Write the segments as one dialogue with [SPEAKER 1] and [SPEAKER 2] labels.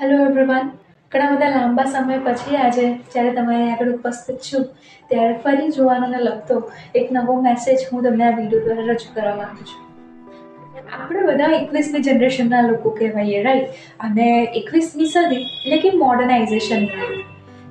[SPEAKER 1] Hello everyone ઘણા બધા લાંબા સમય પછી આજે જ્યારે તમારે આગળ ઉપસ્થિત છું, ત્યારે ફરી જોવાનોને લગતો એક નવો મેસેજ હું તમને આ વીડિયો દ્વારા રજૂ કરવા માંગુ છું. આપણે બધા એકવીસમી જનરેશનના લોકો કહેવાઈએ રાઈટ અને એકવીસમી સદી એટલે કે મોડર્નાઇઝેશન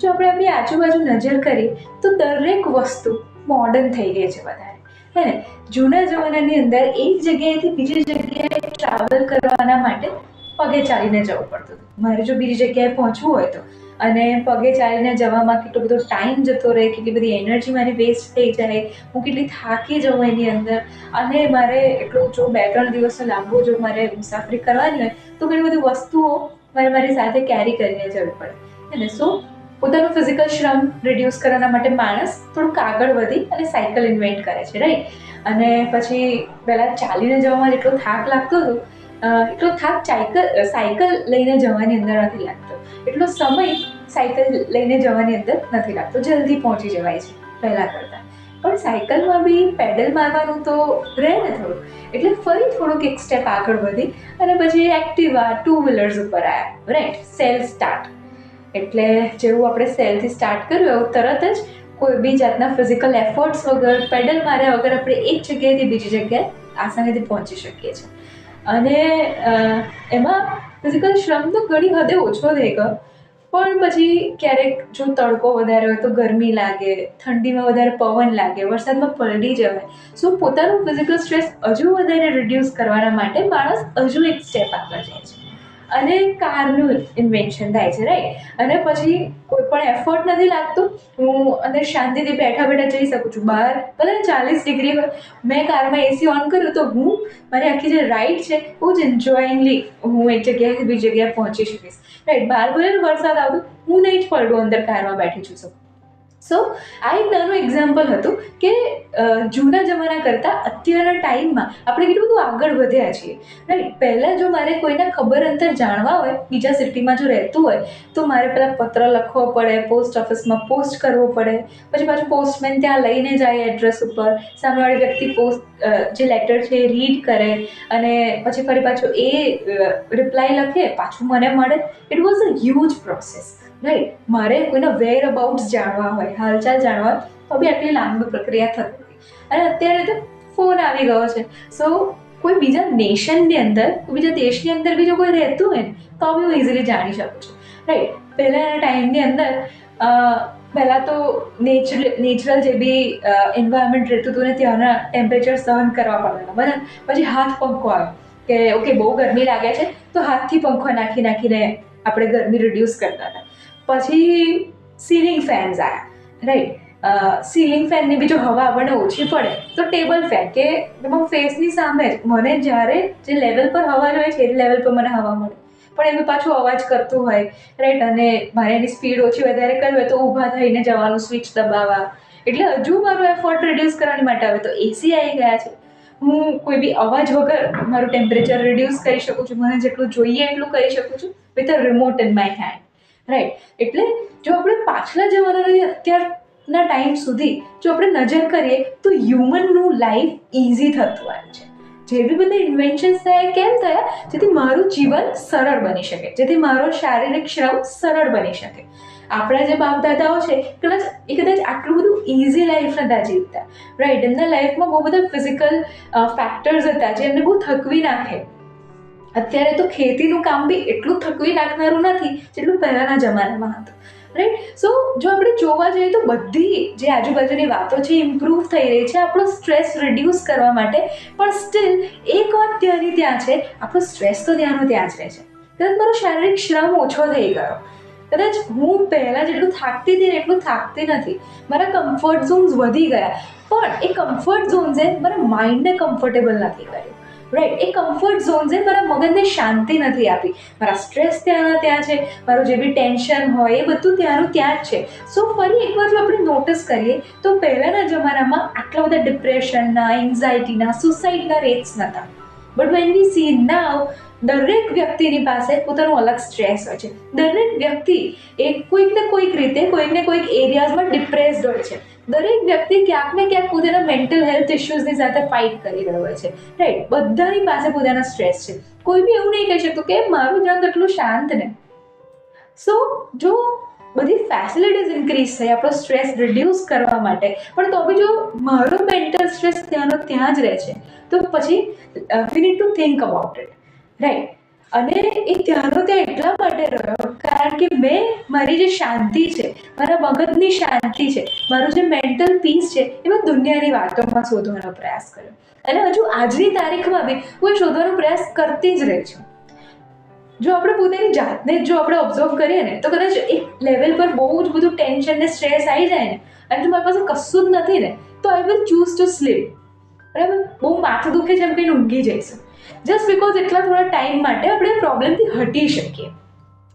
[SPEAKER 1] જો આપણે આપણી આજુબાજુ નજર કરીએ તો દરેક વસ્તુ મોડર્ન થઈ ગઈ છે વધારે. હે ને? જૂના જમાનાની અંદર એક જગ્યાએથી બીજી જગ્યાએ ટ્રાવેલ કરવાના માટે પગે ચાલીને જવું પડતું હતું. મારે જો બીજી જગ્યાએ પહોંચવું હોય તો. અને પગે ચાલીને જવામાં કેટલો બધો ટાઈમ જતો રહે, કેટલી બધી એનર્જી મારી વેસ્ટ થઈ જાય, હું કેટલી થાકી જાઉં એની અંદર. અને મારે એટલું જો બે ત્રણ દિવસનો લાંબો જો મારે મુસાફરી કરવાની હોય, તો ઘણી બધી વસ્તુઓ મારે મારી સાથે કેરી કરીને જવી પડે. અને સો પોતાનું ફિઝિકલ શ્રમ રિડ્યુસ કરવાના માટે માણસ થોડુંક આગળ વધી અને સાયકલ ઇન્વેન્ટ કરે છે રાઈટ અને પછી પહેલાં ચાલીને જવામાં જેટલો થાક લાગતો હતો એટલો થાક સાયકલ સાયકલ લઈને જવાની અંદર નથી લાગતો. એટલો સમય સાયકલ લઈને જવાની અંદર નથી લાગતો. જલ્દી પહોંચી જવાય છે, પહેલાં કરતાં. પણ સાયકલમાં બી પેડલ મારવાનું તો રહે ને થોડું. એટલે ફરી થોડુંક એક સ્ટેપ આગળ વધી અને પછી એક્ટિવા ટુ વ્હીલર્સ ઉપર આવ્યા રાઈટ સેલ સ્ટાર્ટ એટલે જેવું આપણે સેલથી સ્ટાર્ટ કર્યું, એવું તરત જ કોઈ બી જાતના ફિઝિકલ એફર્ટ્સ વગર પેડલ માર્યા વગર આપણે એક જગ્યાએથી બીજી જગ્યાએ આસાનીથી પહોંચી શકીએ છીએ. અને એમાં ફિઝિકલ શ્રમ તો ઘણી હદે ઓછો થઈ ગયો. પણ પછી ક્યારેક જો તડકો વધારે હોય તો ગરમી લાગે, ઠંડીમાં વધારે પવન લાગે, વરસાદમાં પલડી જવાય. સો પોતાનું ફિઝિકલ સ્ટ્રેસ હજુ વધારે રિડ્યુસ કરવાના માટે માણસ હજુ એક સ્ટેપ આગળ જાય છે. અને કારનું ઇન્વેન્શન થાય છે રાઈટ અને પછી કોઈ પણ એફર્ટ નથી લાગતું. હું અંદર શાંતિથી બેઠા બેઠા જઈ શકું છું. બહાર ભલે ચાલીસ ડિગ્રી હોય. મેં કારમાં એસી ઓન કર્યું તો હું, મારી આખી જે રાઈડ છે, બહુ જ એન્જોઈંગલી હું એક જગ્યાએથી બીજી જગ્યાએ પહોંચી શકીશ. રાઈટ બહાર ભલે વરસાદ આવતો, હું નહીં જ પડું અંદર કારમાં બેઠી છું. સો સો આ એક નાનું એક્ઝામ્પલ હતું કે જૂના જમાના કરતાં અત્યારના ટાઈમમાં આપણે કેટલું બધું આગળ વધ્યા છીએ. રાઈટ પહેલાં જો મારે કોઈના ખબર અંતર જાણવા હોય, બીજા સિટીમાં જો રહેતું હોય, તો મારે પહેલાં પત્ર લખવો પડે પોસ્ટ ઓફિસમાં પોસ્ટ કરવો પડે. પછી પાછું પોસ્ટમેન ત્યાં લઈને જાય એડ્રેસ ઉપર. સામેવાળી વ્યક્તિ પોસ્ટ જે લેટર છે એ રીડ કરે અને પછી ફરી પાછું એ રિપ્લાય લખે, પાછું મને મળે. It was a huge process right મારે કોઈના વેર અબાઉટ્સ જાણવા હોય, હાલચાલ જાણવા તો બી આટલી લાંબી પ્રક્રિયા થતી હતી. અને અત્યારે તો ફોન આવી ગયો છે. સો કોઈ બીજા નેશનની અંદર, કોઈ બીજા દેશની અંદર બી જો કોઈ રહેતું હોય ને, તો બી હું ઇઝીલી જાણી શકું છું. રાઈટ પહેલાંના ટાઈમની અંદર પહેલાં તો નેચરલ નેચરલ જે બી એન્વાયરમેન્ટ રહેતું હતું ને, ત્યાંના ટેમ્પરેચર સહન કરવા પડતા બરાબર? પછી હાથ પંખો આવ્યો કે ઓકે બહુ ગરમી લાગે છે, તો હાથથી પંખો નાખી નાખીને આપણે ગરમી રિડ્યુસ કરતા હતા. પછી સીલિંગ ફેન્સ આવ્યા રાઈટ સીલિંગ ફેનની બી જો હવા આપણને ઓછી પડે, તો ટેબલ ફેન કે એમાં ફેસની સામે જ મને જ્યારે જે લેવલ પર હવા જોઈએ છે, એ લેવલ પર મને હવા મળે. પણ એમાં પાછું અવાજ કરતું હોય રાઈટ અને મારે એની સ્પીડ ઓછી વધારે કરવી હોય તો ઊભા થઈને જવાનું સ્વિચ દબાવવા. એટલે હજુ મારું એફર્ટ રિડ્યુસ કરવાની માટે હવે તો એસી આવી ગયા છે. હું કોઈ બી અવાજ વગર મારું ટેમ્પરેચર રિડ્યુસ કરી શકું છું, મને જેટલું જોઈએ એટલું કરી શકું છું with a remote in my hand right એટલે જો આપણે પાછલા જમાનાની અત્યારના ટાઈમ સુધી જો આપણે નજર કરીએ, તો હ્યુમનનું લાઈફ ઇઝી થતું આવ્યું છે. જે બી બધા ઇન્વેન્શન્સ થયા કેમ થયા? જેથી મારું જીવન સરળ બની શકે. જેથી મારો શારીરિક શ્રમ સરળ બની શકે. આપણા જે બાપ દાદાઓ છે, કદાચ એ કદાચ આટલું બધું ઇઝી લાઈફ નહોતા જીવતા. રાઈટ એમના લાઈફમાં બહુ બધા ફિઝિકલ ફેક્ટર્સ હતા જે એમને બહુ થકવી નાખે. અત્યારે તો ખેતીનું કામ બી એટલું થકવી નાખનારું નથી જેટલું પહેલાંના જમાનામાં હતું. રાઈટ સો જો આપણે જોવા જઈએ તો બધી જે આજુબાજુની વાતો છે ઇમ્પ્રૂવ થઈ રહી છે. આપણો સ્ટ્રેસ રિડ્યુસ કરવા માટે. પણ સ્ટીલ એક વાત ત્યાંની ત્યાં છે, આપણો સ્ટ્રેસ તો ત્યાંનો ત્યાં જ રહે છે. કદાચ મારો શારીરિક શ્રમ ઓછો થઈ ગયો. કદાચ હું પહેલાં જેટલું થાકતી હતી ને એટલું થાકતી નથી. મારા કમ્ફર્ટ ઝોન્સ વધી ગયા. પણ એ કમ્ફર્ટ ઝોન્સે મારા માઇન્ડને કમ્ફર્ટેબલ નથી કર્યું. રાઈટ એ કમ્ફર્ટ ઝોન્સે મારા મગજને શાંતિ નથી આપી. મારા સ્ટ્રેસ ત્યાંના ત્યાં છે, મારું જે બી ટેન્શન હોય, એ બધું ત્યાંનું ત્યાં જ છે. સો ફરી એકવાર જો આપણે નોટિસ કરીએ, તો પહેલાંના જમાનામાં આટલા બધા ડિપ્રેશનના એન્ઝાયટીના સુસાઇડના રેટ્સ નહોતા but when we see now દરેક વ્યક્તિની પાસે પોતાનું અલગ સ્ટ્રેસ હોય છે. દરેક વ્યક્તિ એ કોઈક ને કોઈક રીતે, કોઈક ને કોઈક એરિયાઝમાં ડિપ્રેસ્ડ હોય છે. દરેક વ્યક્તિ ક્યાંક ને ક્યાંક પોતાના મેન્ટલ હેલ્થ ઇશ્યુઝની સાથે ફાઇટ કરી રહ્યો હોય છે. રાઈટ બધાની પાસે પોતાના સ્ટ્રેસ છે. કોઈ બી એવું નહીં કહી શકતું કે મારું ધ્યાન એટલું શાંત ને. સો જો બધી ફેસિલિટીઝ ઇન્ક્રીઝ થઈ, આપણો સ્ટ્રેસ રિડ્યુસ કરવા માટે, પણ તો બી જો મારો મેન્ટલ સ્ટ્રેસ ત્યાંનો ત્યાં જ રહે છે, તો પછી we need to think about it right અને એ ત્યાંનો ત્યાં એટલા માટે રહ્યો કારણ કે મેં મારી જે શાંતિ છે, મારા મગજની શાંતિ છે, મારું જે મેન્ટલ પીસ છે એ મેં દુનિયાની વાતોમાં શોધવાનો પ્રયાસ કર્યો. અને હજુ આજની તારીખમાં બી હું શોધવાનો પ્રયાસ કરતી જ રહી છું. જો આપણે પોતાની જાતને જો આપણે ઓબ્ઝર્વ કરીએ ને, તો કદાચ એક લેવલ પર બહુ જ બધું ટેન્શન ને સ્ટ્રેસ આવી જાય ને, અને જો મારી પાસે કશું જ નથી ને, તો I will choose to sleep બરાબર? બહુ માથું દુખે છે એમ કહીને ઊંઘી જઈશું. જસ્ટ બિકોઝ એટલા થોડા ટાઈમ માટે આપણે પ્રોબ્લેમથી હટી શકીએ.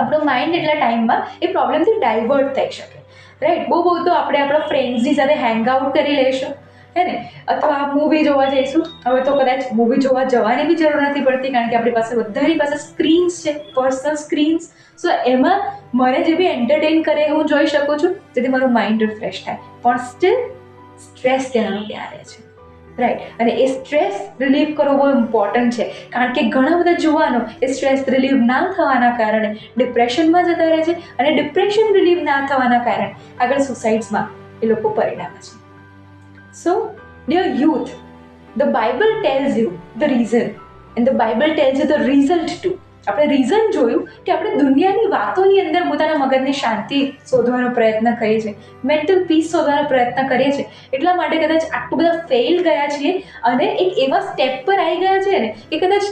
[SPEAKER 1] આપણો માઇન્ડ એટલા ટાઈમમાં એ પ્રોબ્લેમથી ડાયવર્ટ થઈ શકે. રાઈટ બહુ બહુ તો આપણે આપણા ફ્રેન્ડ્સની સાથે હેંગ આઉટ કરી લઈશું. હે ને? અથવા મૂવી જોવા જઈશું. હવે તો કદાચ મૂવી જોવા જવાની બી જરૂર નથી પડતી કારણ કે આપણી પાસે બધાની પાસે સ્ક્રીન્સ છે પર્સનલ સ્ક્રીન્સ સો એમાં મને જે બી એન્ટરટેન કરે હું જોઈ શકું છું. જેથી મારું માઇન્ડ રિફ્રેશ થાય. પણ સ્ટીલ સ્ટ્રેસ તેનાનું ત્યાં રહે છે? રાઈટ અને એ સ્ટ્રેસ રિલીવ કરવો બહુ ઇમ્પોર્ટન્ટ છે. કારણ કે ઘણા બધા જોવાનો એ સ્ટ્રેસ રિલીવ ના થવાના કારણે ડિપ્રેશનમાં જતા રહે છે અને ડિપ્રેશન રિલીવ ના થવાના કારણે આગળ સુસાઇડ્સમાં એ લોકો પરિણામે છે. So dear youth the Bible tells you the reason and the Bible tells you the result to આપણે રીઝન જોયું કે આપણે દુનિયાની વાતોની અંદર પોતાના મગજની શાંતિ શોધવાનો પ્રયત્ન કરીએ છીએ. મેન્ટલ પીસ શોધવાનો પ્રયત્ન કરીએ છીએ. એટલા માટે કદાચ આટલું બધા ફેલ ગયા છીએ અને એક એવા સ્ટેપ પર આવી ગયા છે ને કે કદાચ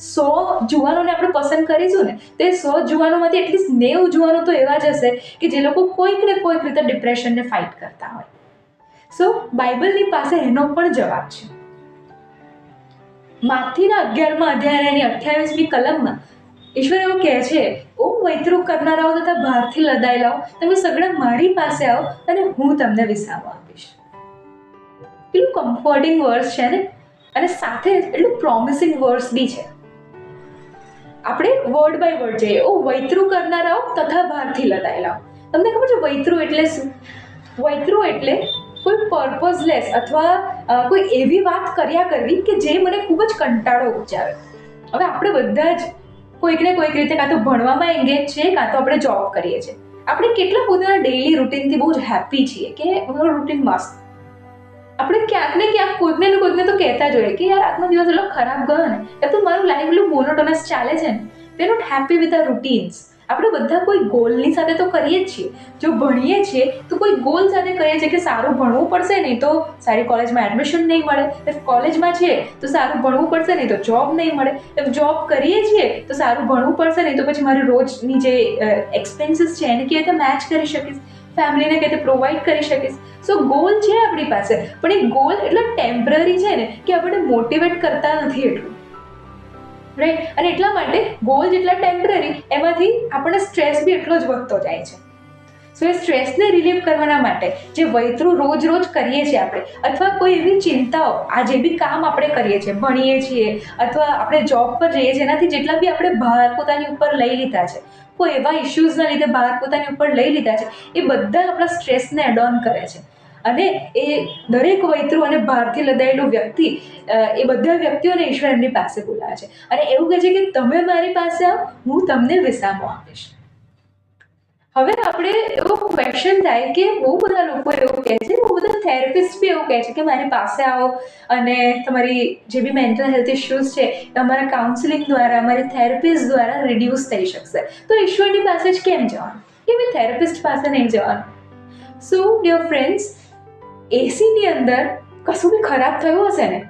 [SPEAKER 1] સો જુવાનોને આપણે પસંદ કરીશું ને, તે સો જુવાનોમાંથી એટલીસ્ટ નેવું જુવાનો તો એવા જ હશે કે જે લોકો કોઈક ને કોઈક રીતે ડિપ્રેશનને ફાઇટ કરતા હોય. સો બાઇબલની પાસે એનો પણ જવાબ છે. માથીના અગિયારમાં અધ્યાયની અઠ્યાવીસમી કલમમાં ઈશ્વર એવું કહે છે, ઓ મૈત્રુ કરનારાઓ તથા બહારથી લદાયેલાઓ તમે સગડા મારી પાસે આવો અને હું તમને વિસામો આપીશ. પેલું કમ્ફર્ટિંગ વર્ડ્સ છે ને? અને સાથે એટલું પ્રોમિસિંગ વર્ડ્સ બી છે. આપણે વર્ડ બાય વર્ડ જઈએ. ઓ વૈતૃ કરનારાઓ તથા બહારથી લદાયેલાઓ તમને ખબર છે વૈતૃ એટલે શું? વૈતૃ એટલે કોઈ પર્પઝલેસ અથવા કોઈ એવી વાત કર્યા કરવી કે જે મને ખૂબ જ કંટાળો ઉપજાવે હવે આપણે બધા જ કોઈક ને કોઈક રીતે કાં તો ભણવામાં એંગેજ છે કાં તો આપણે જોબ કરીએ છીએ. આપણે કેટલા પોતાના ડેઈલી રૂટીનથી બહુ જ હેપી છીએ કે મારું રૂટીન મસ્ત. આપણે ક્યાંક ને ક્યાંક કોઈકને ને કોઈકને તો કહેતા જોઈએ કે યાર આજનો દિવસ એટલો ખરાબ ગયો ને એ તો મારું લાઈફ એટલું મોનોટોનસ ચાલે છે ને. We not happy with a routines આપણે બધા કોઈ ગોલની સાથે તો કરીએ જ છીએ. જો ભણીએ છીએ, તો કોઈ ગોલ સાથે કરીએ છીએ કે સારું ભણવું પડશે નહીં તો સારી કોલેજમાં એડમિશન નહીં મળે. કોલેજમાં છીએ, તો સારું ભણવું પડશે નહીં તો જોબ નહીં મળે. જોબ કરીએ છીએ, તો સારું ભણવું પડશે નહીં તો પછી મારી રોજની જે એક્સપેન્સીસ છે એને કેવી રીતે મેચ કરી શકીશ. ફેમિલીને કેવી રીતે પ્રોવાઈડ કરી શકીશ. સો ગોલ છે આપણી પાસે. પણ એ ગોલ એટલો ટેમ્પરરી છે ને કે આપણને મોટિવેટ કરતા નથી એટલું. રાઈટ અને એટલા માટે ગોલ જેટલા ટેમ્પરરી એમાંથી આપણને સ્ટ્રેસ બી એટલો જ વધતો જાય છે. સો એ સ્ટ્રેસને રિલીવ કરવાના માટે જે વૈતરું રોજ રોજ કરીએ છીએ આપણે, અથવા કોઈ એવી ચિંતાઓ, આ જે બી કામ આપણે કરીએ છીએ, ભણીએ છીએ, અથવા આપણે જોબ પર જઈએ છીએ, એનાથી જેટલા બી આપણે બહાર પોતાની ઉપર લઈ લીધા છે, કોઈ એવા ઇશ્યુઝના લીધે બહાર પોતાની ઉપર લઈ લીધા છે, એ બધા આપણા સ્ટ્રેસને એડ ઓન કરે છે. અને એ દરેક વૈત્રુ અને બહારથી લદાયેલું વ્યક્તિ એ બધા વ્યક્તિઓને ઈશ્વર એમની પાસે બોલાવે છે. અને એવું કહે છે કે તમે મારી પાસે આવો, હું તમને વિસામો આપીશ. હવે આપણે એવો ક્વેશ્ચન થાય કે બહુ બધા લોકો એવું કહે છે, બહુ બધા થેરેપિસ્ટ બી એવું કહે છે કે મારી પાસે આવો અને તમારી જે બી મેન્ટલ હેલ્થ ઇશ્યુઝ છે તમારા કાઉન્સિલિંગ દ્વારા, અમારી થેરેપિસ્ટ દ્વારા રિડ્યુસ થઈ શકશે. તો ઈશ્વરની પાસે જ કેમ જવાનું? મેં થેરેપિસ્ટ પાસે નહીં જવાનું? સો ડિયર ફ્રેન્ડ્સ એસીની અંદર કશું બી ખરાબ થયું હશે ને,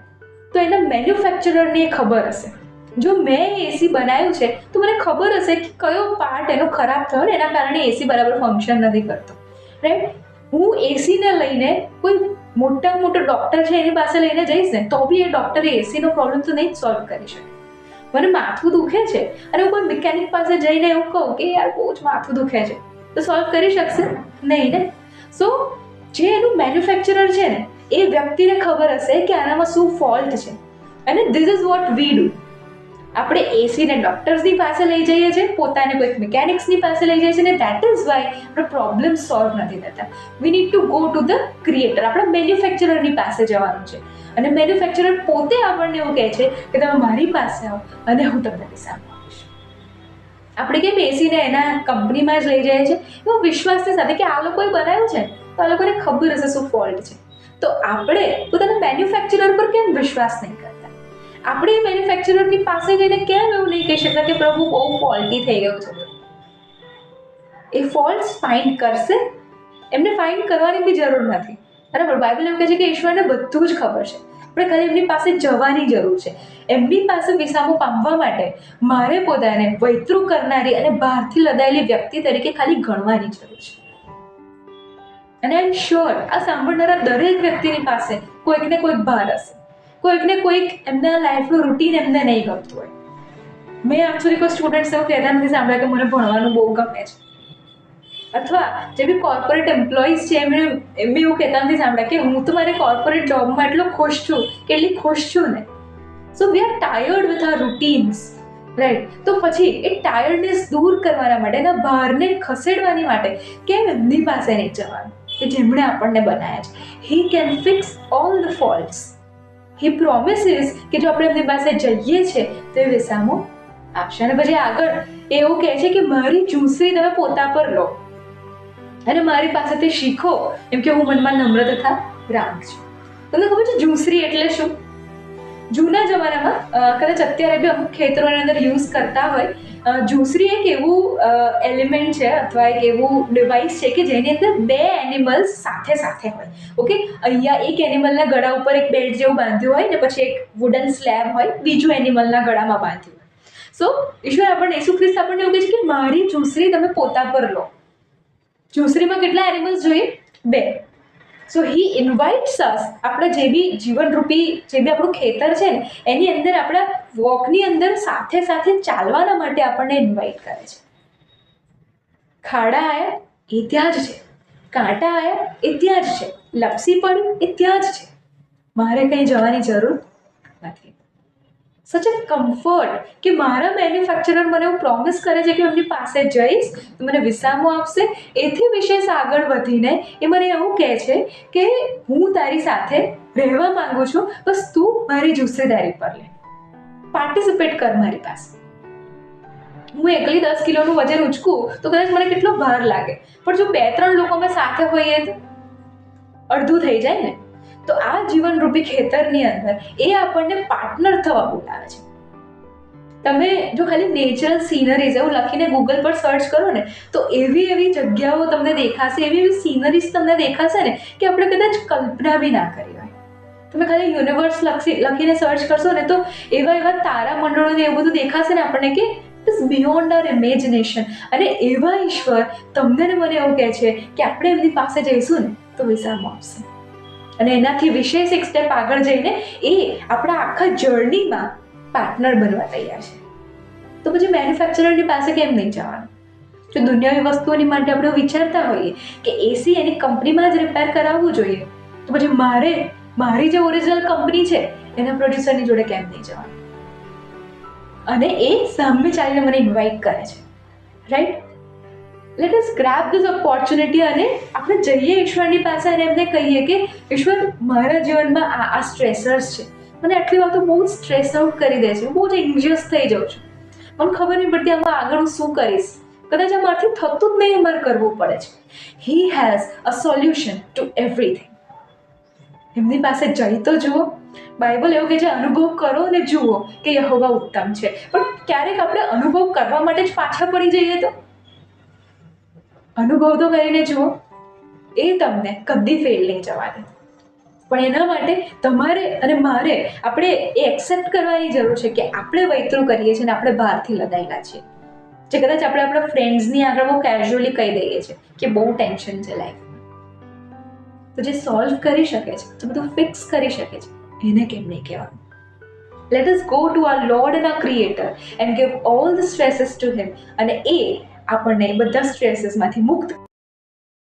[SPEAKER 1] તો એના મેન્યુફેક્ચરરને ખબર હશે. જો મેં એસી બનાવ્યું છે, તો મને ખબર હશે કે કયો પાર્ટ એનો ખરાબ થયો ને, એના કારણે એસી બરાબર ફંક્શન નથી કરતો. રાઈટ હું એસીને લઈને કોઈ મોટા મોટો ડૉક્ટર છે એની પાસે લઈને જઈશ ને, તો બી એ ડૉક્ટરે એસીનો પ્રોબ્લેમ તો નહીં સોલ્વ કરી શકે. મને માથું દુખે છે, અને હું કોઈ મિકેનિક પાસે જઈને એવું કહું કે, યાર બહુ જ માથું દુખે છે. તો સોલ્વ કરી શકશે? નહીં ને? સો જે એનું મેન્યુફેક્ચરર છે ને, એ વ્યક્તિને ખબર હશે કે આનામાં શું ફોલ્ટ છે. અને this is what we do આપણે એસીને ડૉક્ટર્સની પાસે લઈ જઈએ છીએ, પોતાને કોઈક મિકેનિક્સની પાસે લઈ જઈએ છીએ ને દેટ ઇઝ વાય આપણે પ્રોબ્લેમ સોલ્વ નથી થતા. We need to go to the creator આપણે મેન્યુફેક્ચરરની પાસે જવાનું છે. અને મેન્યુફેક્ચરર પોતે આપણને એવું કહે છે કે તમે મારી પાસે આવો અને હું તમને પૈસા આપીશ. આપણે કેમ એસીને એના કંપનીમાં જ લઈ જઈએ છીએ? એવો વિશ્વાસની સાથે કે આ લોકોએ બનાવ્યું છે? તો આ લોકોને ખબર હશે શું ફોલ્ટ છે. તો આપણે પોતાના મેન્યુફેક્ચરર પર કેમ વિશ્વાસ નહીં કરતા? આપણે મેન્યુફેક્ચરરની પાસે જઈને કેમ એવું નહીં કહી શકતા કે પ્રભુ બહુ ફોલ્ટી થઈ ગયું છે. એ ફોલ્ટ્સ ફાઇન્ડ કરશે, એમને ફાઇન્ડ કરવાની બી જરૂર નથી. બરાબર બાઇબલ એમ કહે છે કે ઈશ્વરને બધું જ ખબર છે. આપણે ખાલી એમની પાસે જવાની જરૂર છે. એમની પાસે વિસામો પામવા માટે મારે પોતાને વૈતૃ કરનારી અને બહારથી લદાયેલી વ્યક્તિ તરીકે ખાલી ગણવાની જરૂર છે. અને આઈ એમ શ્યોર આ સાંભળનારા દરેક વ્યક્તિની પાસે કોઈક ને કોઈક ભાર હશે. કોઈક ને કોઈક એમના લાઈફનું રૂટીન એમને નહીં ગમતું હોય. મેં સુધી કોઈ સ્ટુડન્ટ્સ એવું કહેતા નથી સાંભળ્યા કે મને ભણવાનું બહુ ગમે છે. અથવા જે બી કોર્પોરેટ એમ્પ્લોઈઝ છે, એમણે એમને એવું કહેતા નથી સાંભળ્યા કે હું તો મારે કોર્પોરેટ જોબમાં એટલો ખુશ છું કે એટલી ખુશ છું ને. So we are tired with our routines right તો પછી એ ટાયર્ડનેસ દૂર કરવાના માટે, એના ભારને ખસેડવાની માટે કેમ એમની પાસે નહીં જવાનું? કે જેમણે આપણને બનાવ્યા છે. He can fix all the faults he promises કે જો આપણે એમની પાસે જઈએ છીએ, તો એ વિસામો આપશે. અને પછી આગળ એવું કહે છે કે મારી ચૂંસરી તમે પોતા પર લો. અને મારી પાસેથી શીખો, એમ કે હું મનમાં નમ્ર તથા રાગ છું. તમને ખબર છે જૂસરી એટલે શું? જૂના જમાનામાં કદાચ અત્યારે બી અમુક ખેતરોની અંદર યુઝ કરતા હોય જૂસરી એક એવું એલિમેન્ટ છે અથવા એક એવું ડિવાઇસ છે કે જેની અંદર બે એનિમલ્સ સાથે સાથે હોય. ઓકે અહીંયા એક એનિમલના ગળા ઉપર એક બેલ્ટ જેવું બાંધ્યું હોય ને પછી એક વુડન સ્લેબ હોય, બીજું એનિમલના ગળામાં બાંધ્યું હોય. સો ઈશ્વર આપણને యేસુ ખ્રિસ્ત આપણને એવું કહે છે કે મારી જોસરી તમે પોતા પર લો. જોસરીમાં કેટલા એનિમલ્સ જોઈએ? બે. સો હી ઇન્વાઇટ્સ અસ આપણે જે બી જીવનરૂપી જે બી આપણું ખેતર છે ને, એની અંદર આપણા વોકની અંદર સાથે સાથે ચાલવાના માટે આપણને ઇન્વાઇટ કરે છે. ખાડા આયા એ ત્યાં જ છે. કાંટા આયા એ ત્યાં જ છે. લપસી પડ્યું એ ત્યાં જ છે. મારે કંઈ જવાની જરૂર નથી. સચ અ કમ્ફર્ટ કે મારા મેન્યુફેક્ચરર મને એવું પ્રોમિસ કરે છે કે એમની પાસે જઈશ, તો મને વિસામો આપશે. એથી વિશેષ આગળ વધીને એ મને એવું કહે છે કે હું તારી સાથે રહેવા માંગુ છું, બસ તું મારી જુસ્સેદારી પર લે. પાર્ટિસિપેટ કર મારી પાસે. હું એકલી દસ કિલોનું વજન ઉચકું, તો કદાચ મને કેટલો ભાર લાગે. પણ જો બે ત્રણ લોકો મેં સાથે હોઈએ તો અડધું થઈ જાય ને? તો આ જીવનરૂપી ખેતરની અંદર એ આપણને પાર્ટનર થવા બોલાવે છે. તમે જો ખાલી નેચરલ સીનરીઝ એવું લખીને ગૂગલ પર સર્ચ કરો ને, તો એવી એવી જગ્યાઓ તમને દેખાશે, એવી એવી સીનરીઝ તમને દેખાશે ને, કે આપણે કદાચ કલ્પના બી ના કરી તમે ખાલી યુનિવર્સ લખી લખીને સર્ચ કરશો ને તો એવા એવા તારા મંડળોને એવું બધું દેખાશે ને આપણને કે ઇઝ બિયોન્ડ અર ઇમેજિનેશન અને એવા ઈશ્વર તમને ને મને એવું કહે છે કે આપણે એમની પાસે જઈશું ને તો વિસામો આપશે અને એનાથી વિશેષ એક સ્ટેપ આગળ જઈને એ આપણા આખા જર્નીમાં પાર્ટનર બનવા તૈયાર છે. તો પછી મેન્યુફેક્ચરરની પાસે કેમ નહીં જવાનું? જો દુનિયાની વસ્તુઓની માટે આપણે વિચારતા હોઈએ કે એસી એની કંપનીમાં જ રિપેર કરાવવું જોઈએ, તો પછી મારે મારી જે ઓરિજિનલ કંપની છે, એના પ્રોડ્યુસરની જોડે કેમ નહીં જવાનું? અને એ સામે ચાલીને મને ઇન્વાઇટ કરે છે. Right let us grab this opportunity અને આપણે જઈએ ઈશ્વરની પાસે અને એમને કહીએ કે, ઈશ્વર, મારા જીવનમાં આ આ સ્ટ્રેસર્સ છે. મને આટલી વાર તો બહુ જ સ્ટ્રેસ આઉટ કરી દે છે. બહુ જ એન્જિયસ થઈ જાઉં છું. મને ખબર નહીં પડતી આમાં આગળ હું શું કરીશ. કદાચ આ થતું જ નહીં અમારે કરવું પડે છે. He has a solution to everything એમની પાસે જઈ તો જુઓ. બાઇબલ એવું કહે છે, અનુભવ કરો અને જુઓ કે યહોવા ઉત્તમ છે. પણ ક્યારેક આપણે અનુભવ કરવા માટે જ પાછા પડી જઈએ તો? અનુભવ તો કરીને જુઓ. એ તમને કદી ફેલ નહીં જવા દે. પણ એના માટે તમારે અને મારે આપણે એ એક્સેપ્ટ કરવાની જરૂર છે કે આપણે વૈતરું કરીએ છીએ અને આપણે બહારથી લદાયેલા છીએ. જે કદાચ આપણે આપણા ફ્રેન્ડ્સની આગળ બહુ કેઝ્યુઅલી કહી દઈએ છીએ કે બહુ ટેન્શન છે લાઈફમાં તો જે સોલ્વ કરી શકે છે, તો બધું ફિક્સ કરી શકે છે. એને કેમ નહીં કહેવાનું? Let us go to our lord and our creator and give all the stresses to him અને એ આપણને બધા સ્ટ્રેસીસમાંથી મુક્ત